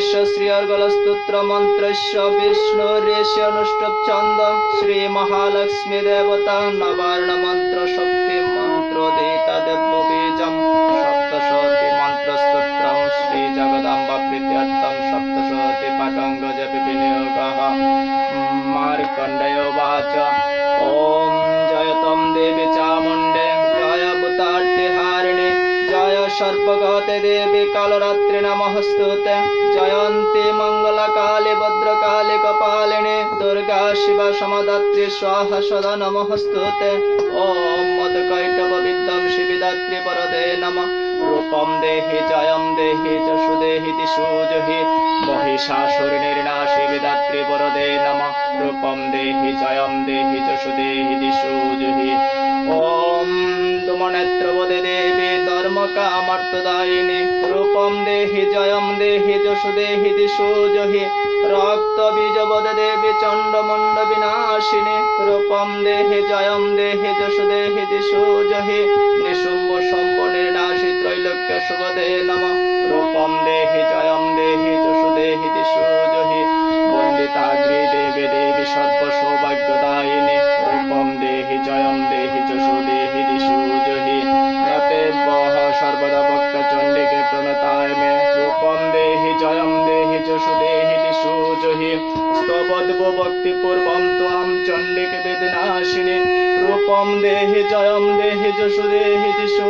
মন্ত্রস্য শ্রীয়র্গলস্তোত্র মন্ত্রস্য বিষ্ণুরেশ অনুষ্ঠুপ ছন্দ শ্রী মহালক্ষ্মী দেবতা নবার্ণ মন্ত্র শক্তি মন্ত্র দেতা দেব্য বীজম সপ্তশতী মন্ত্র স্তোত্রম শ্রী জগদাম্বা প্রীত্যর্থম সপ্তশতী পাটঙ্গ জপি বিনিয়োগ মার্কণ্ডয় সর্বগতে দেবী কালরাত্রি নমস্তুতে। জয়ন্তী মঙ্গলাকালে ভদ্রকালে কপালিনে দুর্গা শিব সমদাত্রি স্বাহা সদা নমস্তুতে। ওম মদকৈটব বিদ্যম শিবিদাত্রি পরদে নম। রূপম দেহি জয়ম দেহি যশু দেহি দিশু জহি। মহিষাসুর নির্নাশি বিদাত্রি পরদে নম। রূপম দেহি জয়ম দেহি যশু দেহি দিশু জহি। আমার তো দায়িনী রূপম দেহি, জয়ম দেহি, যশু দেহি, দিশু জহি। রক্ত বিজবদ দেবী চণ্ডমণ্ড বিনাশিনী। রূপম দেহি, জয়ম দেহি, যশু দেহি, দিশু জহি। হি স্তবদ্ব ভক্তি পূর্বম ত্বম চণ্ডিক বেদনাশিনী। রূপম দেহি জয়ম দেহি যশু দেহি দিশু